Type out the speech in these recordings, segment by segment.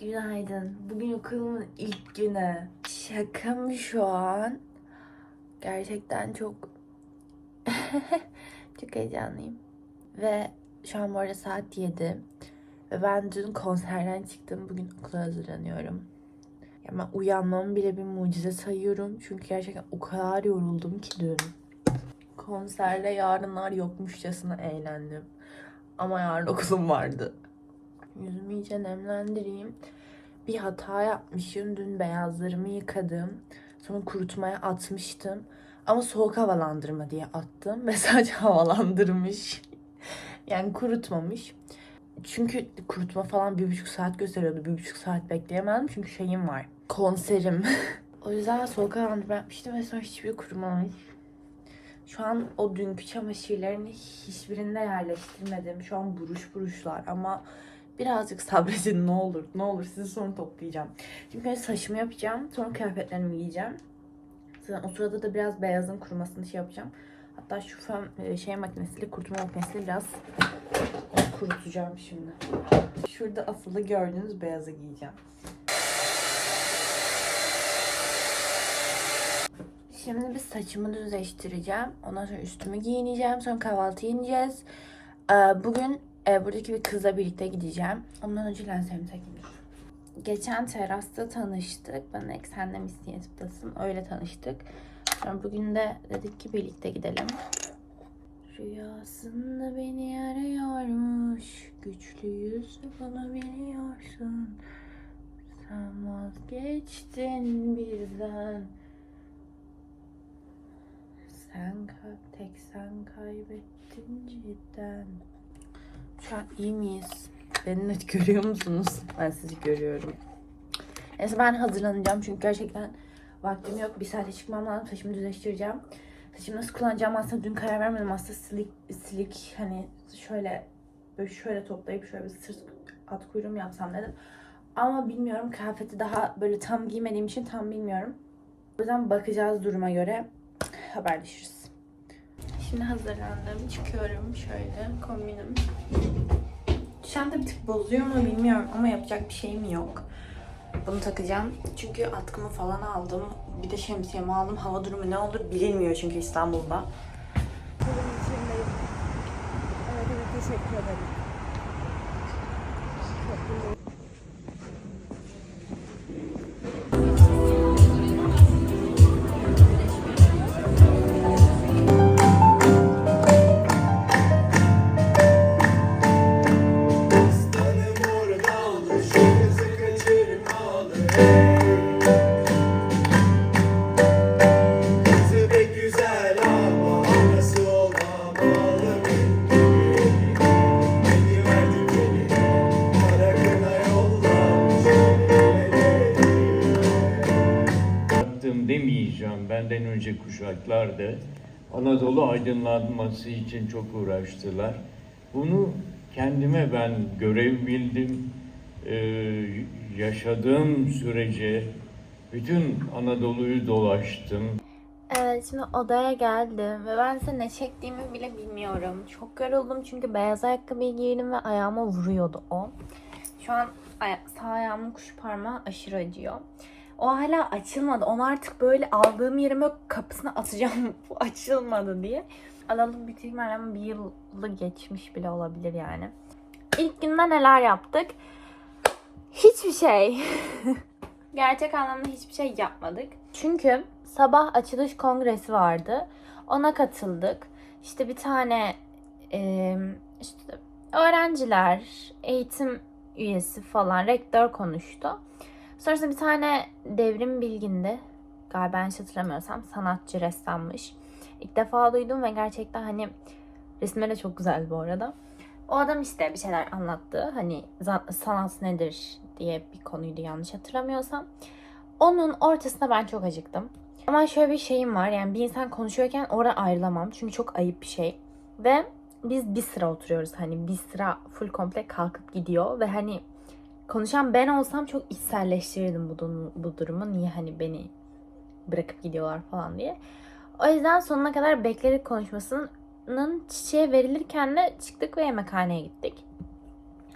Günaydın. Bugün okulumun ilk günü. Şaka mı şu an? Gerçekten çok çok heyecanlıyım. Ve şu an bu arada saat 7. Ve ben dün konserden çıktım. Bugün okula hazırlanıyorum. Ya ben uyanmamı bile bir mucize sayıyorum. Çünkü gerçekten o kadar yoruldum ki dün. Konserde yarınlar yokmuşçasına eğlendim. Ama yarın okulum vardı. Yüzümü iyice nemlendireyim. Bir hata yapmışım. Dün beyazlarımı yıkadım. Sonra kurutmaya atmıştım. Ama soğuk havalandırma diye attım. Ve sadece havalandırmış. yani kurutmamış. Çünkü kurutma falan bir buçuk saat gösteriyordu. Bir buçuk saat bekleyemedim. Çünkü şeyim var. Konserim. o yüzden soğuk havalandırma yapmıştım ve sonra hiçbir kurumamış. Şu an o dünkü çamaşırlarını hiçbirinde yerleştirmedim. Şu an buruş buruşlar ama birazcık sabredin ne olur. Ne olur sizi sonra toplayacağım. Çünkü önce saçımı yapacağım. Sonra kıyafetlerimi giyeceğim. O sırada da biraz beyazın kurumasını şey yapacağım. Hatta şu fön e, şey makinesiyle kurutma makinesiyle biraz kurutacağım şimdi. Şurada asılı gördüğünüz beyazı giyeceğim. Şimdi bir saçımı düzleştireceğim. Ondan sonra üstümü giyineceğim. Sonra kahvaltı ineceğiz. Ee, Bugün e, buradaki bir kızla birlikte gideceğim. Ondan önce lenslerimi takayım. Geçen terasta tanıştık. Bana ek sen de misin YouTube'dasın. Öyle tanıştık. Sonra bugün de dedik ki birlikte gidelim. Rüyasında beni arıyormuş. Güçlü yüzü bunu biliyorsun. Sen vazgeçtin birden. Sen tek sen kaybettin cidden. Şu an iyi miyiz? Beni net görüyor musunuz? Ben sizi görüyorum. Neyse ben hazırlanacağım çünkü gerçekten vaktim yok. Bir saate çıkmam lazım. Saçımı düzleştireceğim. Saçımı nasıl kullanacağım aslında dün karar vermedim. Aslında silik, silik hani şöyle böyle şöyle toplayıp şöyle bir sırt at kuyruğum yapsam dedim. Ama bilmiyorum kıyafeti daha böyle tam giymediğim için tam bilmiyorum. O yüzden bakacağız duruma göre haberleşiriz. Şimdi hazırlandım. Çıkıyorum şöyle kombinim. Çanta bir tık bozuyor mu bilmiyorum ama yapacak bir şeyim yok. Bunu takacağım. Çünkü atkımı falan aldım. Bir de şemsiyemi aldım. Hava durumu ne olur bilinmiyor çünkü İstanbul'da. Evet evet teşekkür ederim. Demeyeceğim. Benden önce kuşaklar da Anadolu aydınlanması için çok uğraştılar. Bunu kendime ben görev bildim. Ee, yaşadığım sürece bütün Anadolu'yu dolaştım. Evet şimdi odaya geldim ve ben size ne çektiğimi bile bilmiyorum. Çok yoruldum çünkü beyaz ayakkabıyı giydim ve ayağıma vuruyordu o. Şu an aya- sağ ayağımın kuş parmağı aşırı acıyor. O hala açılmadı. Onu artık böyle aldığım yerime kapısına atacağım. Bu açılmadı diye. Alalı büyük ihtimalle bir yılı geçmiş bile olabilir yani. İlk günde neler yaptık? Hiçbir şey. Gerçek anlamda hiçbir şey yapmadık. Çünkü sabah açılış kongresi vardı. Ona katıldık. İşte bir tane e, işte öğrenciler, eğitim üyesi falan, rektör konuştu. Sonrasında bir tane devrim bilgindi. Galiba yanlış hatırlamıyorsam sanatçı ressammış. İlk defa duydum ve gerçekten hani resimleri de çok güzel bu arada. O adam işte bir şeyler anlattı. Hani sanat nedir diye bir konuydu yanlış hatırlamıyorsam. Onun ortasında ben çok acıktım. Ama şöyle bir şeyim var. Yani bir insan konuşuyorken oradan ayrılamam. Çünkü çok ayıp bir şey. Ve biz bir sıra oturuyoruz. Hani bir sıra full komple kalkıp gidiyor. Ve hani konuşan ben olsam çok içselleştirirdim bu, durum- bu durumu. Niye hani beni bırakıp gidiyorlar falan diye. O yüzden sonuna kadar bekledik konuşmasının çiçeğe verilirken de çıktık ve yemekhaneye gittik.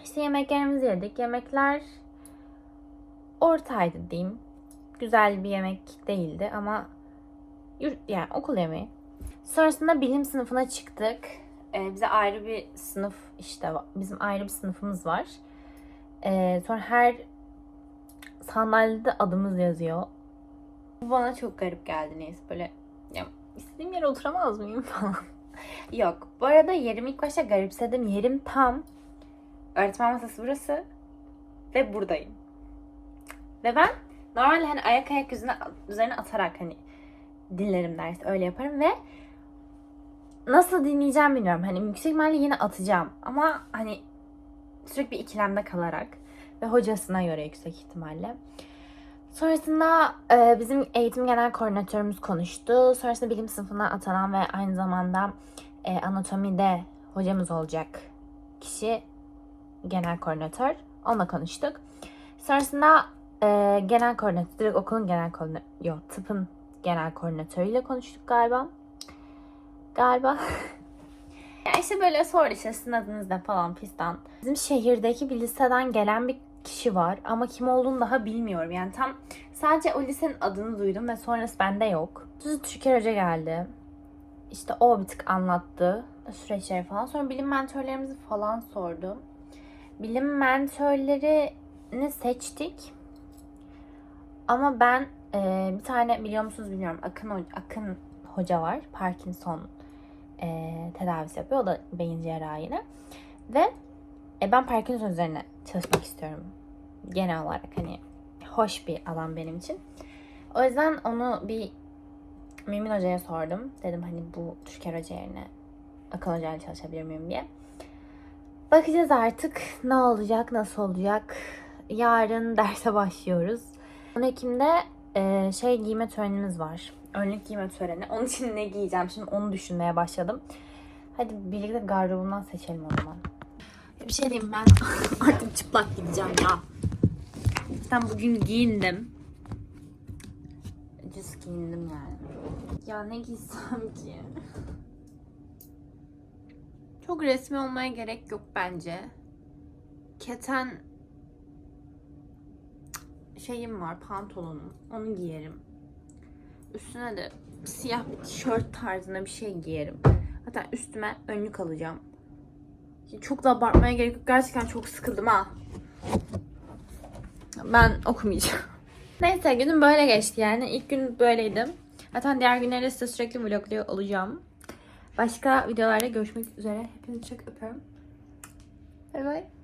İşte yemeklerimizi yedik. Yemekler ortaydı diyeyim. Güzel bir yemek değildi ama yurt, yani okul yemeği. Sonrasında bilim sınıfına çıktık. Ee, bize ayrı bir sınıf işte bizim ayrı bir sınıfımız var. Ee, sonra her sandalyede adımız yazıyor. Bu bana çok garip geldi neyse böyle ya, istediğim yere oturamaz mıyım falan. Yok. Bu arada yerimi ilk başta garipsedim. Yerim tam. Öğretmen masası burası. Ve buradayım. Ve ben normalde hani ayak ayak yüzüne, üzerine atarak hani dinlerim dersi öyle yaparım ve nasıl dinleyeceğim bilmiyorum. Hani yüksek ihtimalle yine atacağım ama hani sürekli ikilemde kalarak ve hocasına göre yüksek ihtimalle. Sonrasında e, bizim eğitim genel koordinatörümüz konuştu. Sonrasında bilim sınıfına atanan ve aynı zamanda e, anatomide hocamız olacak kişi genel koordinatör. Onunla konuştuk. Sonrasında e, genel koordinatör, direkt okulun genel koordinatörü, yok tıpın genel koordinatörüyle konuştuk galiba. Galiba. ya işte böyle sordu işte sizin adınız ne falan fistan. Bizim şehirdeki bir liseden gelen bir kişi var ama kim olduğunu daha bilmiyorum. Yani tam sadece o lisenin adını duydum ve sonrası bende yok. Sonra Türker Hoca geldi. İşte o bir tık anlattı süreçleri falan. Sonra bilim mentörlerimizi falan sordu. Bilim mentörlerini seçtik. Ama ben e, bir tane biliyor musunuz bilmiyorum Akın, Akın Hoca var. Parkinson e, tedavisi yapıyor. O da beyin cerrahı yine. Ve e, ben Parkinson üzerine çalışmak istiyorum. Genel olarak hani hoş bir alan benim için. O yüzden onu bir Mümin Hoca'ya sordum. Dedim hani bu Türker Hoca yerine Akın Hoca'yla çalışabilir miyim diye. Bakacağız artık ne olacak, nasıl olacak. Yarın derse başlıyoruz. 10 Ekim'de e, şey giyme törenimiz var. Önlük giyme töreni. Onun için ne giyeceğim şimdi onu düşünmeye başladım. Hadi birlikte gardırobumdan seçelim o zaman. Bir şey diyeyim ben artık çıplak gideceğim ya. Ben bugün giyindim. Düz giyindim yani. Ya ne giysem ki? Çok resmi olmaya gerek yok bence. Keten şeyim var pantolonum. Onu giyerim. Üstüne de siyah bir tişört tarzında bir şey giyerim. Hatta üstüme önlük alacağım. Çok da abartmaya gerek yok. Gerçekten çok sıkıldım ha. Ben okumayacağım. Neyse günüm böyle geçti yani. İlk gün böyleydim. Zaten diğer günlerde size sürekli vlogluyor olacağım. Başka videolarda görüşmek üzere. Hepinizi çok öpüyorum. Bay bay.